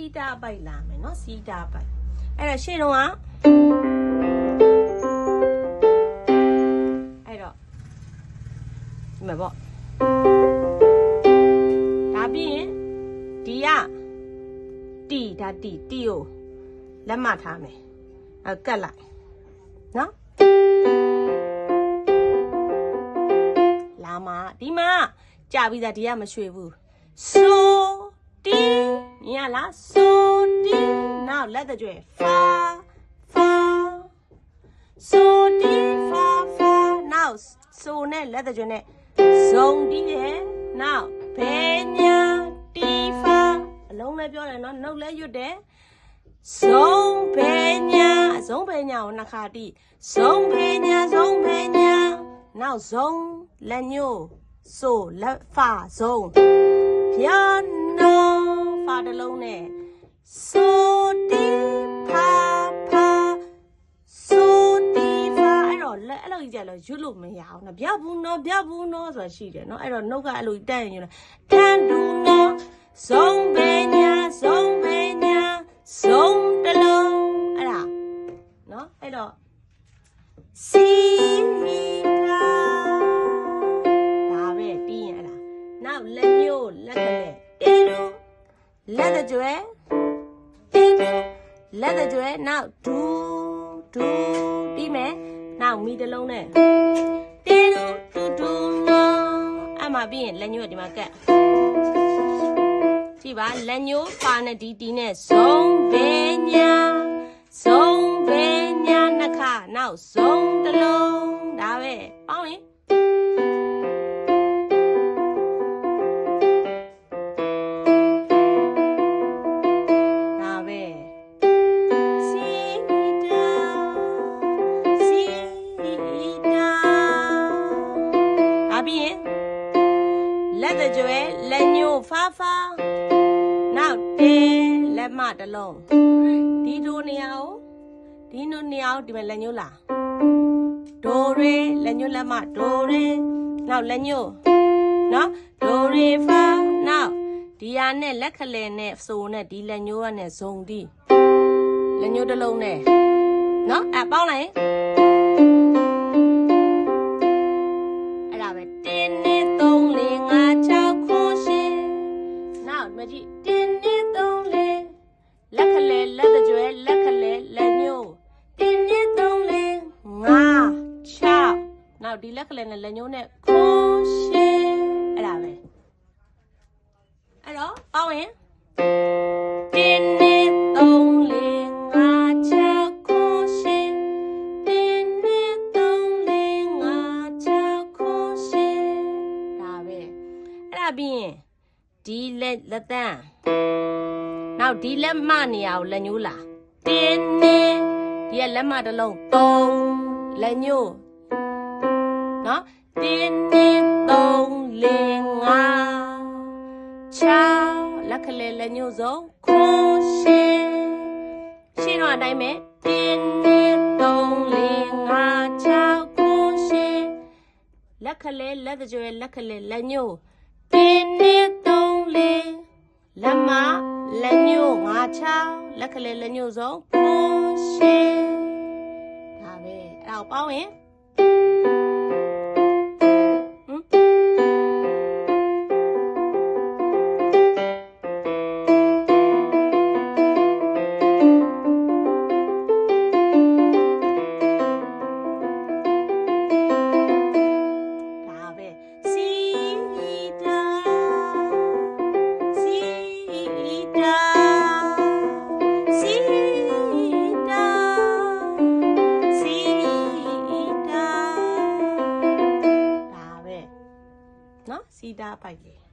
စီတာပိုက်လာမယ်နော်စီတာပိုက်အဲ့တော့ရှေ့တော့ကအဲ့တော့ဒီမှာပေါ့ဒါပြီးရင်ဒီကတီဒါတီတီကိုလက်မထားမယ်အဲ့ကတ်လိုက်နော်လာမဒီမှာကြာပြီးသားဒီကမရွှေဘူးဆို တီမြင်ရလားဆိုတီနောက်လက်တကြွယ်ဖာဖာဆိုတီဖာဖာနောက်ဆိုနဲ့လက်တကြွယ်နဲ့ဇုံတီးတယ်နောက်ဘယ်ညာတီဖာအလုံးလည်းပြောတယ်နော်နှုတ်လည်းရွတ်တယ်ဇုံဘယ်ညာဇုံဘယ်ညာကိုနှစ်ခါတိဇုံဘယ်ညာဇုံဘယ်ညာနောက်ဇုံလက်ညို့ဆိုလက်ဖာဇုံ piano ဖာ တစ်လုံးနဲ့ so di pa pa so di fa အဲ့တော့လက်အဲ့လိုကြီးကြလို့ရွတ်လို့မရအောင်နော်ဗျဘူးနော်ဗျဘူးနော်ဆိုတာရှိတယ်နော်အဲ့တော့နှုတ်ကအဲ့လိုတက်ရင်ယူလားတန်ဒူနော်ဇုံပဲညာဇုံပဲညာဇုံတစ်လုံးအဲ့ဒါနော်အဲ့တော့စီတာဒါပဲပြီးရင်အဲ့ဒါနောက်လက်ညို့လက်ကလေးတေရူ လက်တကြွယ်တေရူလက်တကြွယ်နောက်ဒူဒူပြီးမယ်နောက်မီတစ်လုံးနဲ့တေရူဒူဒူနော်အဲ့မှာပြီးရင်လက်ညို့ဒီမှာကတ်ကြည့်ပါလက်ညို့ပါနဲ့ဒီတီနဲ့ဇုံဘဲညာဇုံဘဲညာနှစ်ခါနောက်ဇုံတစ်လုံးဒါပဲပေါင်းရင် လက်ညို့ဖာဖာနောက်တဲလက်မတစ်လုံးဒီဒိုနေရာကိုဒီနိုနေရာကိုဒီမှာလက်ညို့လာဒိုရေလက်ညို့လက်မဒိုရေနောက်လက်ညို့နော်ဒိုရေဖာနောက်ဒီဟာနဲ့လက်ခလဲနဲ့ဆိုနဲ့ဒီလက်ညိုးကနဲ့ဇုံဒီလက်ညိုးတစ်လုံးနဲ့နော်အဲပေါင်းလိုက်ရင်အဲ့ဒါပဲတင်းနေ3 4 5 6ခုရှင်နောက်ဒီ မကြည့်တင်းနေ3 4လက်ခလဲလက်တကြွယ်လက်ခလဲလက်ညိုးတင်းနေ3 4 5 6နောက်ဒီလက်ခလဲနဲ့လက်ညိုးနဲ့ခုရှင်အဲ့ဒါပဲအဲ့တော့ပေါင်းရင်တင်းနေ3 4 5 6ခုရှင်တင်းနေ3 4 5 6ခုရှင်ဒါပဲအဲ့ဒါပြီးရင် ဒီလက်လက်တန်းနောက်ဒီလက်မနေရာကိုလက်ညှိုးလာတင်းနေဒီကလက်မတစ်လုံး3လက်ညှိုးနော်တင်းနေ3 4 5 6လက်ခလဲလက်ညှိုးစုံခုရှင်ရှင်းတော့အတိုင်းပဲတင်းနေ3 4 5 6ခုရှင်လက်ခလဲလက်တကြွယ်လက်ခလဲလက်ညှိုးတင်းနေ 3 4လက်မလက်ညှိုး5 6လက်ခလဲလက်ညှိုးစုံခုရှင်ဒါပဲအဲ့ဒါကိုပေါင်းရင် တာဒါ